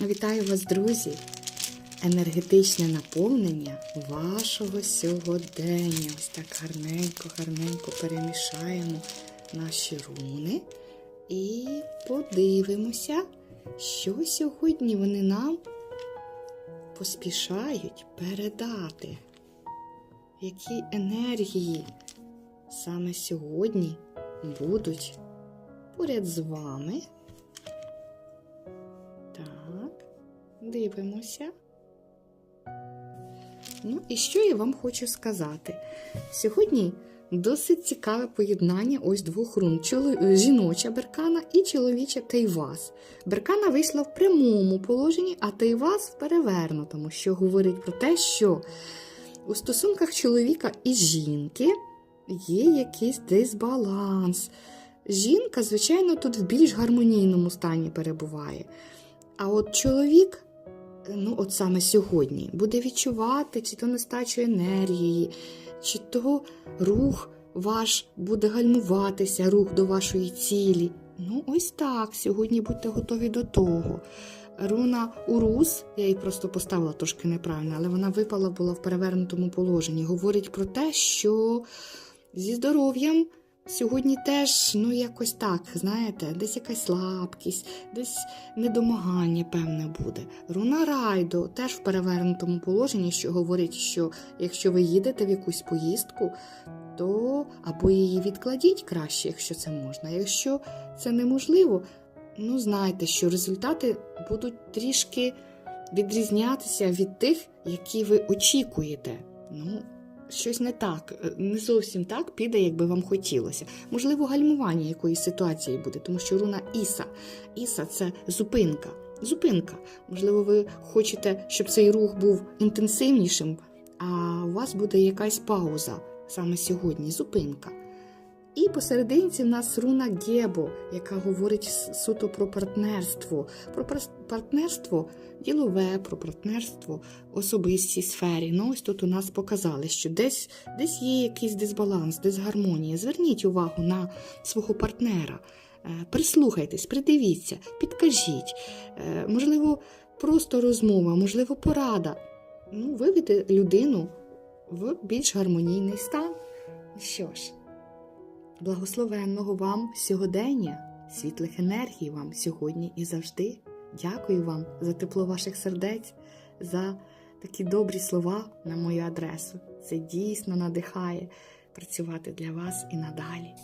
Вітаю вас, друзі! Енергетичне наповнення вашого сьогодення. Ось так гарненько, гарненько перемішаємо наші руни і подивимося, що сьогодні вони нам поспішають передати. Які енергії саме сьогодні будуть поряд з вами. Дивимося. Ну, і що я вам хочу сказати? Сьогодні досить цікаве поєднання ось двох рун: Чоло- жіноча беркана і чоловіча тейвас. Беркана вийшла в прямому положенні, а тейвас в перевернутому, що говорить про те, що у стосунках чоловіка і жінки є якийсь дисбаланс. Жінка, звичайно, тут в більш гармонійному стані перебуває. А от чоловік, ну от саме сьогодні, буде відчувати чи то нестачу енергії, чи то рух ваш буде гальмуватися, рух до вашої цілі. Ну, ось так. Сьогодні будьте готові до того. Руна Урус, я її просто поставила трошки неправильно, але вона випала була в перевернутому положенні. Говорить про те, що зі здоров'ям сьогодні теж, ну, якось так, знаєте, десь якась слабкість, десь недомагання, певне, буде. Руна Райдо теж в перевернутому положенні, що говорить, що якщо ви їдете в якусь поїздку, то або її відкладіть краще, якщо це можна. Якщо це неможливо, ну знайте, що результати будуть трішки відрізнятися від тих, які ви очікуєте. Ну, щось не так, е, не зовсім так піде, як би вам хотілося. Можливо, гальмування якоїсь ситуації буде, тому що руна Іса. Іса це зупинка. Зупинка. Можливо, ви хочете, щоб цей рух був інтенсивнішим, а у вас буде якась пауза саме сьогодні, зупинка. І посерединці в нас руна Гебо, яка говорить суто про партнерство. Про партнерство ділове, про партнерство в особистій сфері. Ну, ось тут у нас показали, що десь, десь є якийсь дисбаланс, дисгармонія. Зверніть увагу на свого партнера. Е, Прислухайтесь, придивіться, підкажіть. Е, Можливо, просто розмова, можливо, порада. Ну, виведе людину в більш гармонійний стан. Що ж, благословенного вам сьогодення, світлих енергій вам сьогодні і завжди. Дякую вам за тепло ваших сердець, за такі добрі слова на мою адресу. Це дійсно надихає працювати для вас і надалі.